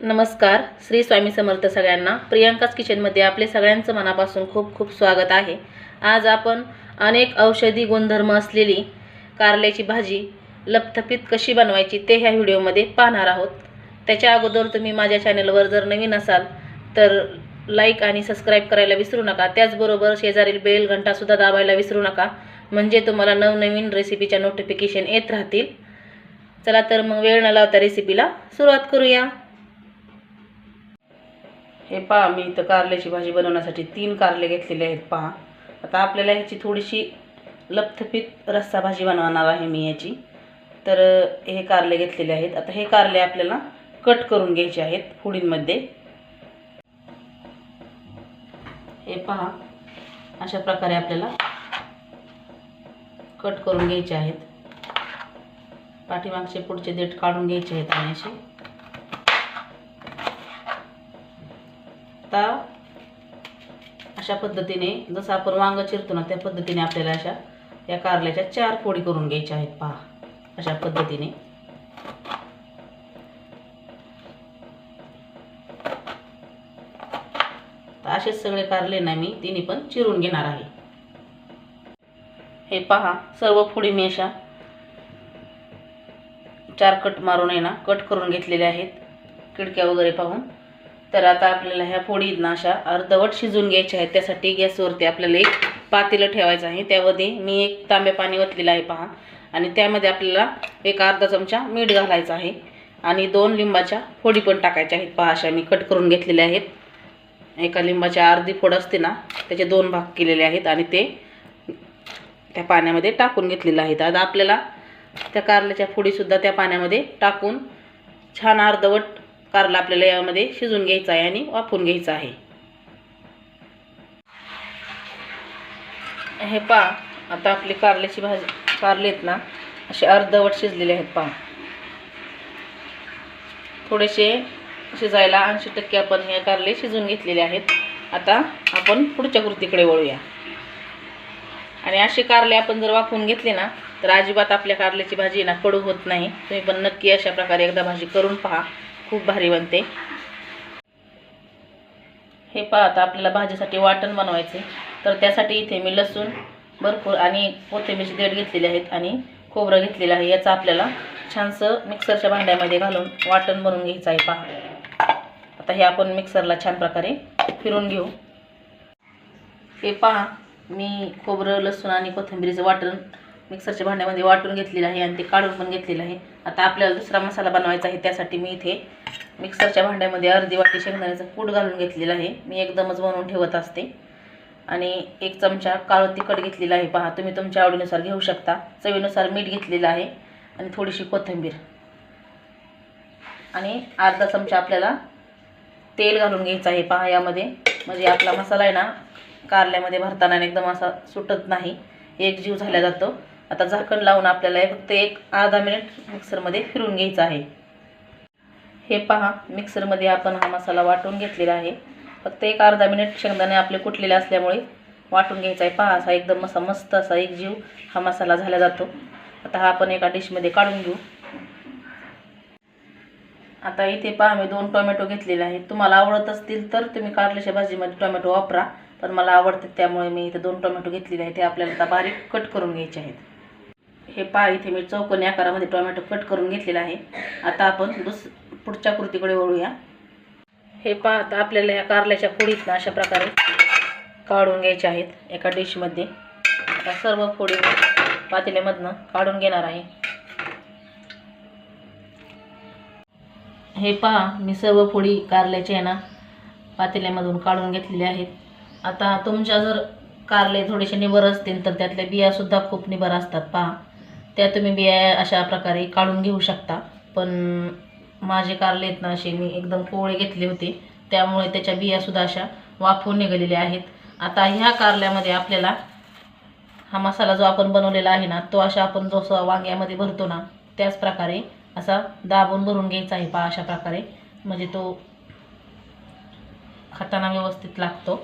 नमस्कार श्री स्वामी समर्थ सगळ्यांना. प्रियांकाच किचनमध्ये आपले सगळ्यांचं मनापासून खूप खूप स्वागत आहे. आज आपण अनेक औषधी गुणधर्म असलेली कारल्याची भाजी लपथपीत कशी बनवायची ते ह्या व्हिडिओमध्ये पाहणार आहोत. त्याच्या अगोदर तुम्ही माझ्या चॅनलवर जर नवीन असाल तर लाईक आणि सबस्क्राईब करायला विसरू नका. त्याचबरोबर शेजारील बेल घंटासुद्धा दाबायला विसरू नका. म्हणजे तुम्हाला नवनवीन रेसिपीच्या नोटिफिकेशन येत राहतील. चला तर मग वेळ न लावता रेसिपीला सुरुवात करूया. हे पहा मी इथं कारल्याची भाजी बनवण्यासाठी तीन कारले घेतलेले आहेत पहा. आता आपल्याला ह्याची थोडीशी लपथपीत रस्सा भाजी बनवणार आहे मी याची तर हे कारले घेतलेले आहेत. आता हे कारले आपल्याला कट करून घ्यायचे आहेत फुडींमध्ये हे पहा अशा प्रकारे आपल्याला कट करून घ्यायचे आहेत. पाठीमागचे पुढचे देठ काढून घ्यायचे आहेत आणि असे. आता अशा पद्धतीने जसं आपण वांगं चिरतो ना त्या पद्धतीने आपल्याला अशा या कारल्याच्या चार फोडी करून घ्यायच्या आहेत पहा. अशा पद्धतीने. असेच सगळे कारले ना मी तिने पण चिरून घेणार आहे. हे पहा सर्व फोडी मी अशा चार कट मारून आहे ना कट करून घेतलेले आहेत. खिडक्या वगैरे पाहून. तर आता आपल्याला ह्या फोडींना अशा अर्धवट शिजून घ्यायच्या आहेत. त्यासाठी गॅसवरती आपल्याला एक पातेलं ठेवायचं आहे. त्यामध्ये मी एक तांब्या पाणी ओतलेलं आहे पहा. आणि त्यामध्ये आपल्याला एक अर्धा चमचा मीठ घालायचं आहे. आणि दोन लिंबाच्या फोडी पण टाकायच्या आहेत. पहा अशा मी कट करून घेतलेल्या आहेत. एका लिंबाच्या अर्धी फोड असते ना त्याचे दोन भाग केलेले आहेत आणि ते त्या पाण्यामध्ये टाकून घेतलेलं आहेत. आता आपल्याला त्या कारल्याच्या फोडीसुद्धा त्या पाण्यामध्ये टाकून छान अर्धवट कारला आपल्याला यामध्ये शिजून घ्यायचा आहे आणि वाफून घ्यायचं आहे. हे पा आता आपली कारल्याची भाजी कारले आहेत ना असे अर्धवट शिजलेले आहेत पा. थोडेसे शिजायला ऐंशी टक्के आपण हे कारले शिजून घेतलेले आहेत. आता आपण पुढच्या कृतीकडे वळूया. आणि असे कारले आपण जर वाफवून घेतले ना तर अजिबात आपल्या कारल्याची भाजी ना कडू होत नाही. तुम्ही पण नक्की अशा प्रकारे एकदा भाजी करून पहा. खूप भारी बनते. हे पहा आता आपल्याला भाजीसाठी वाटण बनवायचे. तर त्यासाठी इथे मी लसूण भरपूर आणि कोथिंबीरची देठ घेतलेले आहेत आणि खोबरं घेतलेलं आहे. याचं आपल्याला छानसं मिक्सरच्या भांड्यामध्ये घालून वाटण बनवून घ्यायचं आहे. पहा. आता हे आपण मिक्सरला छान प्रकारे फिरून घेऊ. हे पहा मी खोबरं लसूण आणि कोथिंबीरीचं वाटण मिक्सरच्या भांड्यामध्ये वाटून घेतलेलं आहे आणि ते काढून पण घेतलेलं आहे. आता आपल्याला दुसरा मसाला बनवायचा आहे त्यासाठी मी इथे मिक्सरच्या भांड्यामध्ये अर्धी वाटी शेंगदाण्याचं कूट घालून घेतलेलं आहे. मी एकदमच बनवून ठेवत असते. आणि एक चमचा काळं तिखट घेतलेलं आहे. पहा तुम्ही तुमच्या आवडीनुसार घेऊ शकता. चवीनुसार मीठ घेतलेलं आहे आणि थोडीशी कोथिंबीर. आणि अर्धा चमचा आपल्याला तेल घालून घ्यायचं आहे. पहा यामध्ये म्हणजे आपला मसाला आहे ना कारल्यामध्ये भरताना एकदम असा सुटत नाही. एक जीव झाला जातो. आता झाकण लावून आपल्याला फक्त एक अर्धा मिनिट मिक्सरमध्ये फिरून घ्यायचं आहे. हे पहा मिक्सरमध्ये आपण हा मसाला वाटून घेतलेला आहे. फक्त एक अर्धा मिनिट शेंगदाणे आपले कुटलेले असल्यामुळे वाटून घ्यायचा आहे. पहा असा एकदम असा मस्त असा एक जीव हा मसाला झाला जातो. आता हा आपण एका डिशमध्ये काढून घेऊ. आता इथे पहा मी दोन टोमॅटो घेतलेले आहेत. तुम्हाला आवडत असतील तर तुम्ही कारल्याच्या भाजीमध्ये टोमॅटो वापरा पण मला आवडते त्यामुळे मी इथे दोन टोमॅटो घेतलेले आहेत. ते आपल्याला आता बारीक कट करून घ्यायचे आहेत. हे पहा इथे मी चौकोनी आकारामध्ये टोमॅटो कट करून घेतलेला आहे. आता आपण दुस पुढच्या कृतीकडे वळूया. हे पहा आता आपल्याला या कारल्याच्या फोडीतनं अशा प्रकारे काढून घ्यायच्या आहेत एका डिशमध्ये आता सर्व फोडी पातेल्यामधनं काढून घेणार आहे. हे पहा मी सर्व फोडी कारल्याचे आहे ना पातेल्यामधून काढून घेतलेले आहेत. आता तुमच्या जर कारले थोडेसे निबर असतील तर त्यातल्या बियासुद्धा खूप निबर असतात पहा. त्या तुम्ही बिया अशा प्रकारे काढून घेऊ शकता. पण माझे कारले आहेत ना असे मी एकदम कोवळे घेतले होते. त्यामुळे त्याच्या बियासुद्धा अशा वाफवून निघालेल्या आहेत. आता ह्या कारल्यामध्ये आपल्याला हा मसाला जो आपण बनवलेला आहे ना तो अशा आपण जसं वांग्यामध्ये भरतो ना त्याच प्रकारे असा दाबून भरून घ्यायचा आहे पहा अशा प्रकारे. म्हणजे तो खाताना व्यवस्थित लागतो.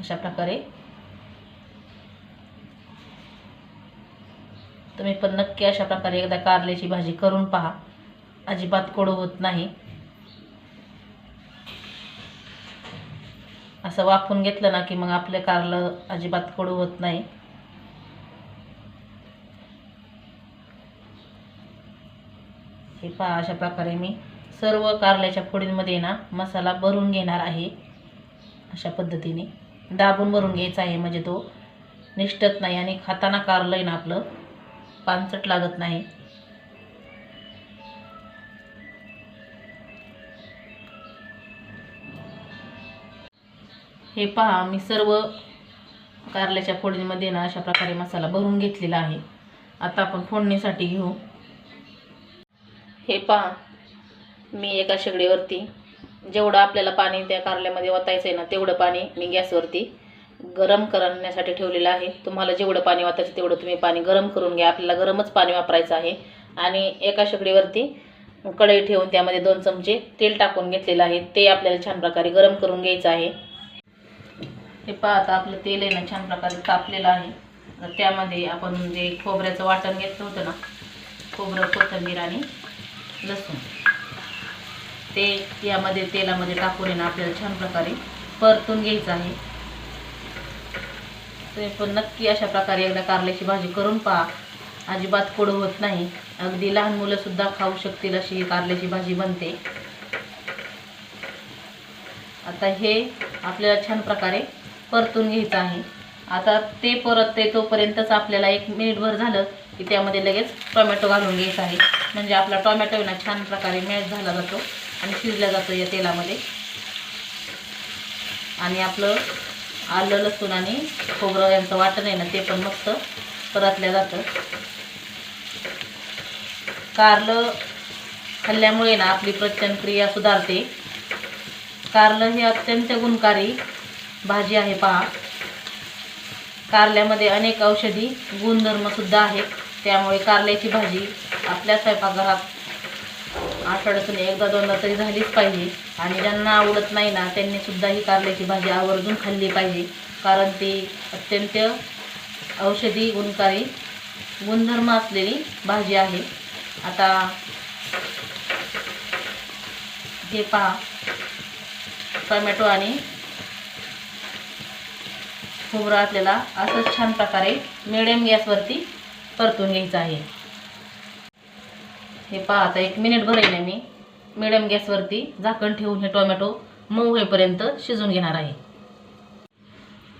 अशा प्रकारे तुम्ही पण नक्की अशा प्रकारे एकदा कारल्याची भाजी करून पहा. अजिबात कोडू होत नाही. असं वाफून घेतलं ना की मग आपलं कारलं अजिबात कोडू होत नाही. हे पहा अशा प्रकारे मी सर्व कारल्याच्या फोडींमध्ये ना मसाला भरून घेणार आहे. अशा पद्धतीने. दाबून भरून घ्यायचा आहे म्हणजे तो. निष्ठत नाही आणि खाताना कारलं आहे ना आपलं. पानसट लागत नाही. हे पहा मी सर्व कारल्याच्या फोडणीमध्ये ना अशा प्रकारे मसाला भरून घेतलेला आहे. आता आपण फोडणीसाठी घेऊ. हे पहा मी एका शेगडीवरती जेवढं आपल्याला पाणी त्या कारल्यामध्ये वतायचं आहे ना तेवढं पाणी मी गॅसवरती गरम करण्यासाठी ठेवलेलं आहे. तुम्हाला जेवढं पाणी वाचायचं तेवढं तुम्ही पाणी गरम करून घ्या. आपल्याला गरमच पाणी वापरायचं आहे. आणि एका शेगडीवरती कढई ठेवून त्यामध्ये दोन चमचे तेल टाकून घेतलेलं आहे. ते आपल्याला छान प्रकारे गरम करून घ्यायचं आहे. हे पाहता आपलं तेल आहे ना छान प्रकारे तापलेलं आहे. त्यामध्ये आपण जे खोबऱ्याचं वाटण घेतलं होतं ना खोबरं कोथिंबीर आणि लसूण. ते यामध्ये तेलामध्ये टाकून आहे ना आपल्याला छान प्रकारे परतून घ्यायचं आहे. तुम्ही पण नक्की अशा प्रकारे एकदा कारल्याची भाजी करून पहा. अजिबात कोडं होत नाही. अगदी लहान मुलंसुद्धा खाऊ शकतील अशी ही कारल्याची भाजी बनते. आता हे आपल्याला छान प्रकारे परतून घ्यायचं आहे. आता ते परतते तोपर्यंतच आपल्याला एक मिनिटभर झालं की त्यामध्ये लगेच टोमॅटो घालून घ्यायचा आहे. म्हणजे आपला टोमॅटो विना ना छान प्रकारे मॅश झाला जातो आणि शिजला जातो या तेलामध्ये. आणि आपलं आलं लसूण आणि खोबरं यांचं वाटण आहे ना ते पण मस्त परतल्या जातं. कारलं खाल्ल्यामुळे ना आपली पचन क्रिया सुधारते. कारलं हे अत्यंत गुणकारी भाजी आहे पहा. कारल्यामध्ये अनेक औषधी गुणधर्मसुद्धा आहेत. त्यामुळे कारल्याची भाजी आपल्या स्वयंपाकघरात आठवड्यातून एकदा दोनदा तरी झालीच पाहिजे. आणि ज्यांना आवडत नाही ना त्यांनी सुद्धा ही कारल्याची भाजी आवर्जून खाल्ली पाहिजे. कारण ती अत्यंत औषधी गुणकारी गुणधर्म असलेली भाजी आहे. आता हे पहा. टोमॅटो आणि खोबरा आपल्याला असंच छान प्रकारे मिडियम गॅसवरती परतून घ्यायचं आहे. हे पहा आता एक मिनिट भर मी. मिडियम गॅसवरती झाकण ठेवून हे टोमॅटो मऊ होईपर्यंत शिजून घेणार आहे.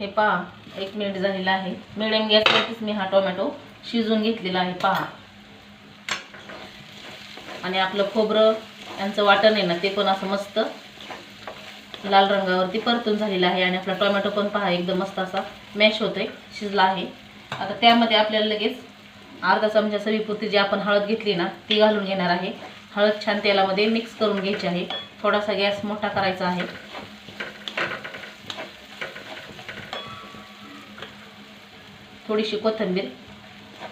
हे पहा एक मिनिट झालेला आहे. मिडियम गॅसवरतीच मी हा टोमॅटो शिजून घेतलेला आहे पहा. आणि आपलं खोबरं यांचं वाटण आहे ना ते पण असं मस्त लाल रंगावरती परतून झालेलं आहे. आणि आपला टोमॅटो पण पहा एकदम मस्त असा मॅश होतोय शिजला आहे. आता त्यामध्ये आपल्याला लगेच अर्धा चमचा सवीपुरती जी आपण हळद घेतली ना ती घालून घेणार आहे. हळद छान तेलामध्ये मिक्स करून घ्यायची आहे. थोडासा गॅस मोठा करायचा आहे. थोडीशी कोथिंबीर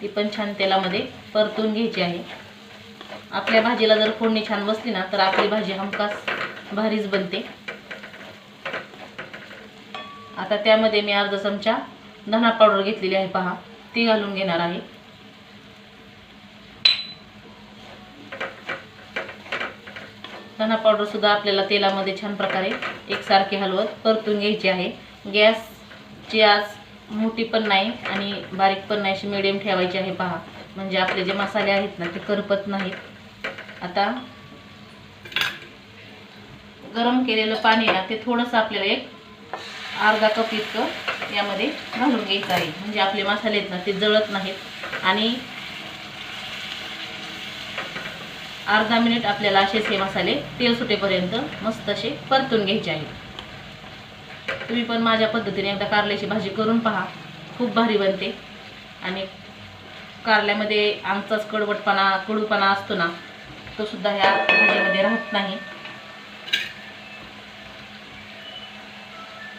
ती पण छान तेलामध्ये परतून घ्यायची आहे. आपल्या भाजीला जर फोडणी छान बसली ना तर आपली भाजी हमखास भारीच बनते. आता त्यामध्ये मी अर्धा चमचा धना पावडर घेतलेली आहे पहा. ती घालून घेणार आहे. धना पावडर सुद्धा आपल्याला तेलामध्ये छान प्रकारे एकसारखे हलवत परतून घ्यायची आहे. गॅसची आज मोठी पण नाही आणि बारीक पण नाही अशी मिडियम ठेवायची आहे पहा. म्हणजे आपले जे मसाले आहेत ना ते करपत नाहीत. आता गरम केलेलं पाणी ना ते थोडंसं आपल्याला एक अर्धा कप इतकं यामध्ये घालून घ्यायचं आहे. म्हणजे आपले मसाले आहेत ना ते जळत नाहीत. आणि अर्धा मिनिट आपल्याला असेच हे मसाले तेल सुटेपर्यंत मस्त असे परतून घ्यायचे आहेत तुम्ही पण माझ्या पद्धतीने एकदा कारल्याची भाजी करून पहा. खूप भारी बनते. आणि कारल्यामध्ये आमचाच कडवटपणा कडूपणा असतो ना तो सुद्धा ह्या भाजीमध्ये राहत नाही.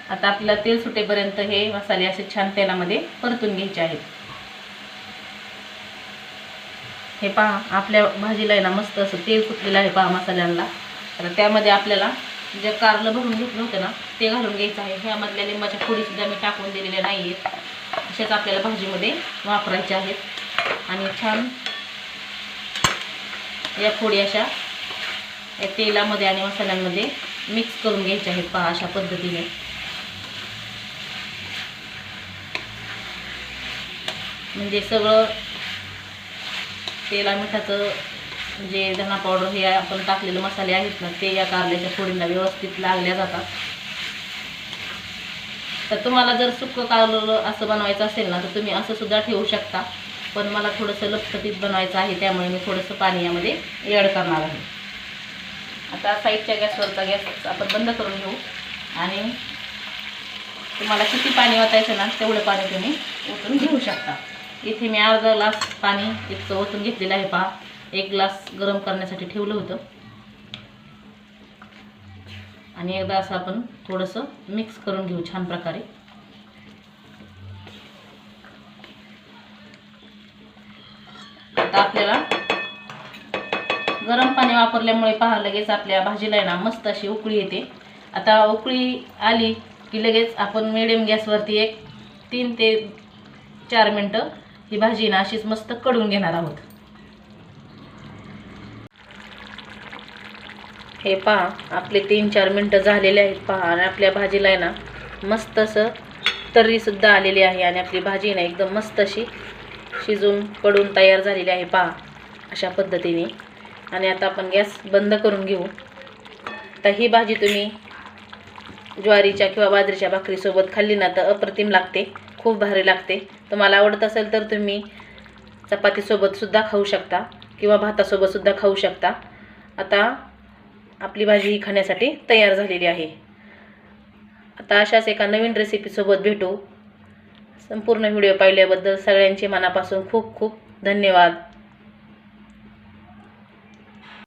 आता आपल्याला तेल सुटेपर्यंत हे मसाले असे छान तेलामध्ये परतून घ्यायचे आहेत. हे पहा आपल्या भाजीला आहे ना मस्त असं तेल सुटलेलं आहे पहा मसाल्यांना तर त्यामध्ये आपल्याला जे कारलं भरून घेतलं होतं ना ते घालून घ्यायचं आहे. ह्यामधल्या लिंबाच्या फोडीसुद्धा मी टाकून दिलेल्या नाही आहेत अशाच आपल्याला भाजीमध्ये वापरायच्या आहेत. आणि छान या फोडी अशा या तेलामध्ये आणि मसाल्यांमध्ये मिक्स करून घ्यायचे आहेत पहा अशा पद्धतीने. म्हणजे सगळं तेला मिठाचं जे धना पावडर हे आपण टाकलेले मसाले आहेत ना ते या कारल्याच्या फोडीला व्यवस्थित लागल्या जातात. तर तुम्हाला जर सुकं कारलं असं बनवायचं असेल ना तर तुम्ही असं सुद्धा ठेवू शकता. पण मला थोडंसं लखपतीत बनवायचं आहे त्यामुळे मी थोडंसं पाणी यामध्ये ॲड करणार आहे. आता साईडच्या गॅसवरचा गॅस आपण बंद करून घेऊ. आणि तुम्हाला किती पाणी वाचायचं ना तेवढं पाणी तुम्ही ओतून घेऊ शकता. इथे मी अर्धा ग्लास पाणी एक ओतून घेतलेलं आहे पहा. एक ग्लास गरम करण्यासाठी ठेवलं होतं. आणि एकदा असं आपण थोडंसं मिक्स करून घेऊ छान प्रकारे. आता आपल्याला गरम पाणी वापरल्यामुळे पहा लगेच आपल्या भाजीला आहे ना मस्त अशी उकळी येते. आता उकळी आली की लगेच आपण मिडियम गॅसवरती एक तीन ते चार मिनटं ही भाजी ना अशीच मस्त कडून घेणार आहोत. हे पहा आपले तीन चार मिनटं झालेले आहेत पहा आणि आपल्या भाजीला आहे ना मस्त असं तर्रीसुद्धा आलेली आहे आणि आपली भाजी ना एकदम मस्त अशी शिजून कडून तयार झालेली आहे पहा अशा पद्धतीने. आणि आता आपण गॅस बंद करून घेऊ. तर ही भाजी तुम्ही ज्वारीच्या किंवा बाजरीच्या भाकरीसोबत खाल्ली ना तर अप्रतिम लागते खूप भारी लागते. तुम्हाला आवडत असेल तर तुम्ही चपातीसोबतसुद्धा खाऊ शकता किंवा भातासोबतसुद्धा खाऊ शकता. आता आपली भाजी ही खाण्यासाठी तयार झालेली आहे. आता अशाच एका नवीन रेसिपीसोबत भेटू. संपूर्ण व्हिडिओ पाहिल्याबद्दल सगळ्यांचे मनापासून खूप खूप धन्यवाद.